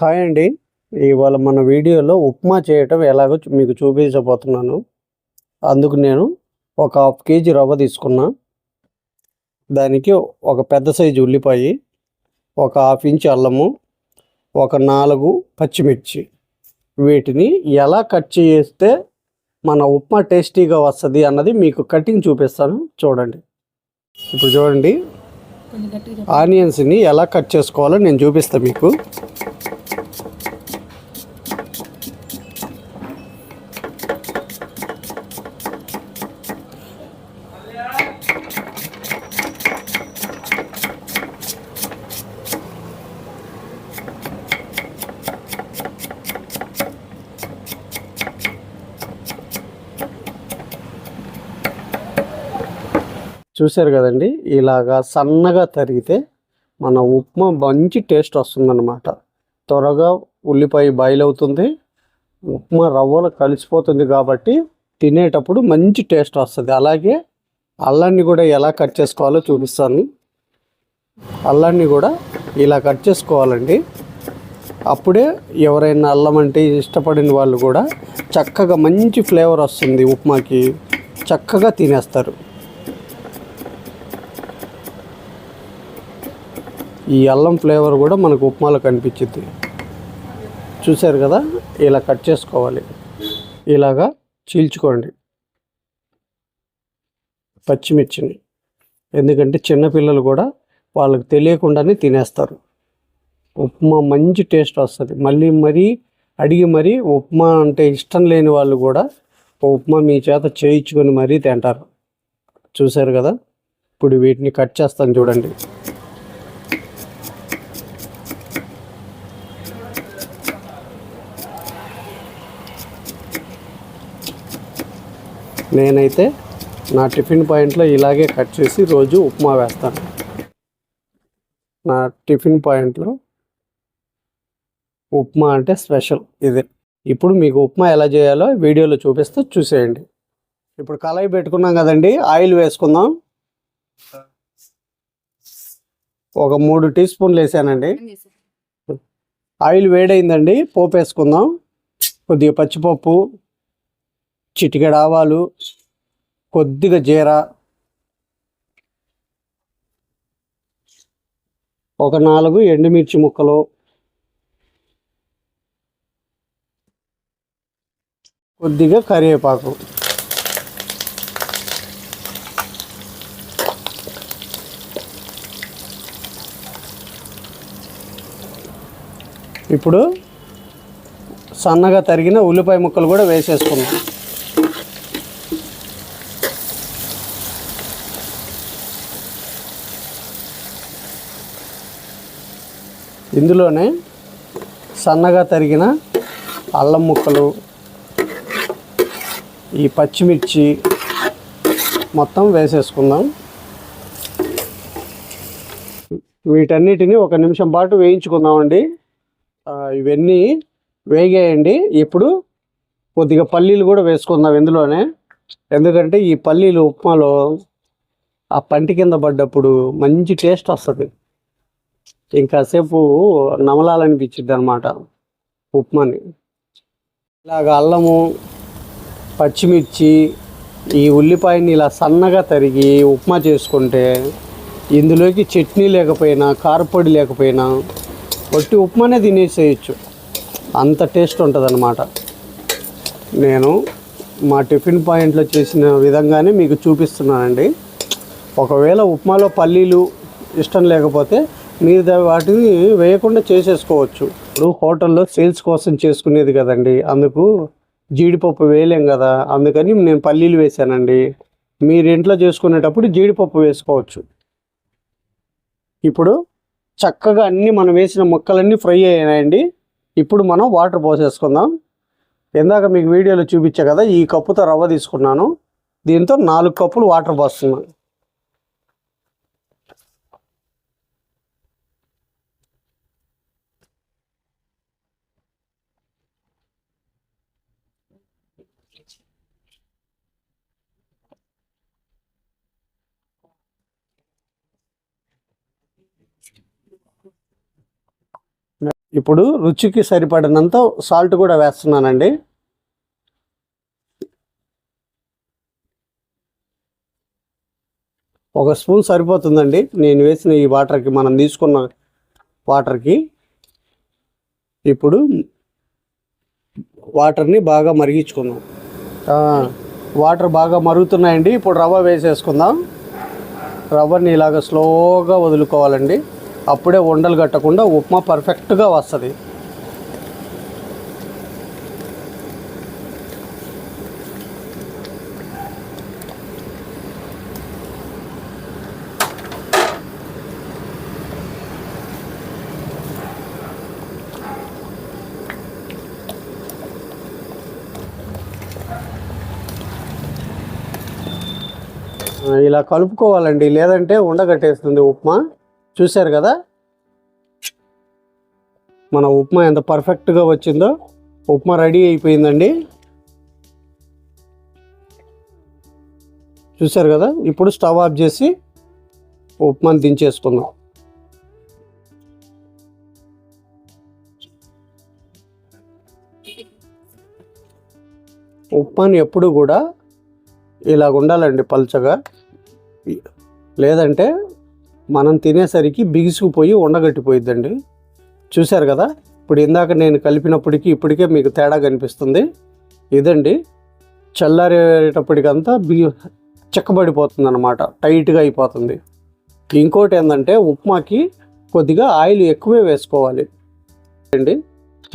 Hi అండి. ఇవాళ మన వీడియోలో ఉప్మా చేయటం ఎలాగో మీకు చూపించబోతున్నాను. అందుకు నేను ఒక హాఫ్ కేజీ రవ్వ తీసుకున్నా. దానికి ఒక పెద్ద సైజు ఉల్లిపాయ ఒక హాఫ్ ఇంచ్ అల్లము ఒక నాలుగు పచ్చిమిర్చి. వీటిని ఎలా కట్ చేస్తే మన ఉప్మా టేస్టీగా వస్తుంది అన్నది మీకు కటింగ్ చూపిస్తాను. చూడండి. ఇప్పుడు చూడండి. ఆనియన్స్ని ఎలా కట్ చేసుకోవాలో నేను చూపిస్తాను మీకు. చూశారు కదండి? ఇలాగా సన్నగా తరిగితే మన ఉప్మా మంచి టేస్ట్ వస్తుందన్నమాట. త్వరగా ఉల్లిపాయ బాయిల్ అవుతుంది. ఉప్మా రవ్వలో కలిసిపోతుంది కాబట్టి తినేటప్పుడు మంచి టేస్ట్ వస్తుంది. అలాగే అల్లాన్ని కూడా ఎలా కట్ చేసుకోవాలో చూపిస్తాను. అల్లాన్ని కూడా ఇలా కట్ చేసుకోవాలండి. అప్పుడే ఎవరైనా అల్లం అంటే ఇష్టపడిన వాళ్ళు కూడా చక్కగా మంచి ఫ్లేవర్ వస్తుంది ఉప్మాకి. చక్కగా తినేస్తారు. ఈ అల్లం ఫ్లేవర్ కూడా మనకు ఉప్మాలో కనిపించింది. చూశారు కదా? ఇలా కట్ చేసుకోవాలి. ఇలాగా చీల్చుకోండి. పచ్చిమిర్చిని. ఎందుకంటే చిన్నపిల్లలు కూడా వాళ్ళకి తెలియకుండానే తినేస్తారు. ఉప్మా మంచి టేస్ట్ వస్తుంది. మళ్ళీ మరీ అడిగి మరీ ఉప్మా అంటే ఇష్టం లేని వాళ్ళు కూడా ఉప్మా మీ చేత చేయించుకొని మరీ తింటారు. చూశారు కదా? ఇప్పుడు వీటిని కట్ చేస్తాను చూడండి. నేనైతే నా టిఫిన్ పాయింట్లో ఇలాగే కట్ చేసి రోజు ఉప్మా వేస్తాను. నా టిఫిన్ పాయింట్లో ఉప్మా అంటే స్పెషల్ ఇదే. ఇప్పుడు మీకు ఉప్మా ఎలా చేయాలో వీడియోలో చూపిస్తూ చూసేయండి. ఇప్పుడు కళాయి పెట్టుకున్నాం కదండి ఆయిల్ వేసుకుందాం. ఒక మూడు టీ స్పూన్లు వేసానండి? ఆయిల్ వేడైందండి పోపు వేసుకుందాం. కొద్దిగా పచ్చిపప్పు చిటికెడు ఆవాలు కొద్దిగా జీర ఒక నాలుగు ఎండుమిర్చి ముక్కలు కొద్దిగా కరివేపాకు. ఇప్పుడు సన్నగా తరిగిన ఉల్లిపాయ ముక్కలు కూడా వేసేసుకున్నాం ఇందులోనే సన్నగా తరిగిన అల్లం ముక్కలు ఈ పచ్చిమిర్చి మొత్తం వేసేసుకుందాం. వీటన్నిటిని ఒక నిమిషం పాటు వేయించుకుందామండి. ఇవన్నీ వేగేయండి. ఇప్పుడు కొద్దిగా పల్లీలు కూడా వేసుకుందాం ఇందులోనే. ఎందుకంటే ఈ పల్లీలు ఉప్మాలో ఆ పంటి కింద పడ్డప్పుడు మంచి టేస్ట్ వస్తుంది. ఇంకాసేపు నమలాలనిపించింది అనమాట ఉప్మాని. ఇలాగ అల్లము పచ్చిమిర్చి ఈ ఉల్లిపాయని ఇలా సన్నగా తరిగి ఉప్మా చేసుకుంటే ఇందులోకి చట్నీ లేకపోయినా కారపొడి లేకపోయినా ఒట్టి ఉప్మానే తినేసేయచ్చు. అంత టేస్ట్ ఉంటుందన్నమాట. నేను మా టిఫిన్ పాయింట్లో చేసిన విధంగానే మీకు చూపిస్తున్నానండి. ఒకవేళ ఉప్మాలో పల్లీలు ఇష్టం లేకపోతే మీరు వాటిని వేయకుండా చేసేసుకోవచ్చు. ఇప్పుడు హోటల్లో సేల్స్ కోసం చేసుకునేది కదండి. అందుకు జీడిపప్పు వేయలేం కదా. అందుకని నేను పల్లీలు వేసానండి మీరు ఇంట్లో చేసుకునేటప్పుడు జీడిపప్పు వేసుకోవచ్చు. ఇప్పుడు చక్కగా అన్నీ మనం వేసిన ముక్కలన్నీ ఫ్రై అయినాయండి. ఇప్పుడు మనం వాటర్ పోసేసుకుందాం. ఇందాక మీకు వీడియోలో చూపించా కదా ఈ కప్పుతో రవ్వ తీసుకున్నాను. దీంతో నాలుగు కప్పులు వాటర్ పోస్తున్నాను. ఇప్పుడు రుచికి సరిపడినంత సాల్ట్ కూడా వేస్తున్నానండి. ఒక స్పూన్ సరిపోతుందండి. నేను వేసిన ఈ వాటర్కి మనం తీసుకున్న వాటర్కి. ఇప్పుడు వాటర్ని బాగా మరిగించుకుందాం. వాటర్ బాగా మరుగుతున్నాయండి. ఇప్పుడు రవ్వ వేసేసుకుందాం. రవ్వని ఇలాగ స్లోగా వదులుకోవాలండి. అప్పుడే ఉండలు కట్టకుండా ఉప్మా పర్ఫెక్ట్గా వస్తుంది. ఇలా కలుపుకోవాలండి. లేదంటే ఉండగట్టేస్తుంది ఉప్మా. చూశారు కదా? మన ఉప్మా ఎంత పర్ఫెక్ట్గా వచ్చిందో. ఉప్మా రెడీ అయిపోయిందండి. చూశారు కదా? ఇప్పుడు స్టవ్ ఆఫ్ చేసి ఉప్మాని దించేసుకుందాం. ఉప్మాని ఎప్పుడు కూడా ఇలాగ ఉండాలండి పల్చగా. లేదంటే మనం తినేసరికి బిగుసుకుపోయి ఉండగట్టిపోయిద్దండి. చూశారు కదా? ఇప్పుడు ఇందాక నేను కలిపినప్పటికీ ఇప్పటికే మీకు తేడా కనిపిస్తుంది. ఇదండి. చల్లారేటప్పటికంతా బిగి చిక్కబడిపోతుంది అనమాట టైట్గా అయిపోతుంది. ఇంకోటి ఏంటంటే ఉప్మాకి కొద్దిగా ఆయిల్ ఎక్కువే వేసుకోవాలి. అండి.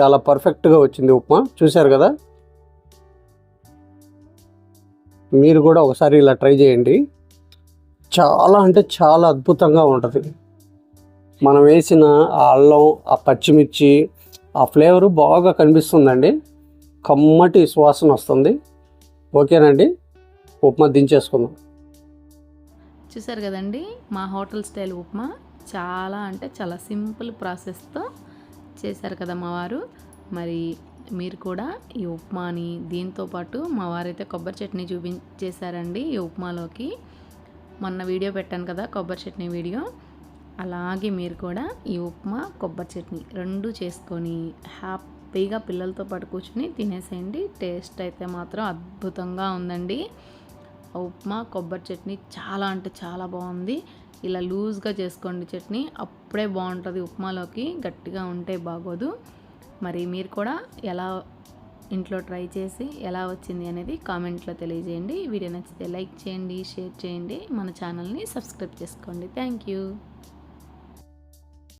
చాలా పర్ఫెక్ట్గా వచ్చింది ఉప్మా. చూశారు కదా? మీరు కూడా ఒకసారి ఇలా ట్రై చేయండి. చాలా అంటే చాలా అద్భుతంగా ఉంటుంది. మనం వేసిన ఆ అల్లం ఆ పచ్చిమిర్చి ఆ ఫ్లేవరు బాగా కనిపిస్తుందండి. కమ్మటి సువాసన వస్తుంది. ఓకేనండి? ఉప్మా దించేసుకుందాం. చూసారు కదండి? మా హోటల్ స్టైల్ ఉప్మా చాలా అంటే చాలా సింపుల్ ప్రాసెస్తో చేశారు కదా మా వారు. మరి మీరు కూడా ఈ ఉప్మాని దీంతో పాటు మా వారైతే కొబ్బరి చట్నీ చూపించేశారండి ఈ ఉప్మాలోకి. మొన్న వీడియో పెట్టాను కదా కొబ్బరి చట్నీ వీడియో. అలాగే మీరు కూడా ఈ ఉప్మా కొబ్బరి చట్నీ రెండు చేసుకొని హ్యాపీగా పిల్లలతో పాటు కూర్చొని తినేసేయండి. టేస్ట్ అయితే మాత్రం అద్భుతంగా ఉందండి. ఉప్మా కొబ్బరి చట్నీ చాలా అంటే చాలా బాగుంది. ఇలా లూజ్గా చేసుకోండి చట్నీ అప్పుడే బాగుంటుంది. ఉప్మాలోకి గట్టిగా ఉంటే బాగోదు. మరి మీరు కూడా ఎలా ఇంట్లో ట్రై చేసి ఎలా వచ్చింది అనేది కామెంట్లో తెలియజేయండి. వీడియో నచ్చితే లైక్ చేయండి షేర్ చేయండి. మన ఛానల్ని సబ్స్క్రైబ్ చేసుకోండి. Thank you.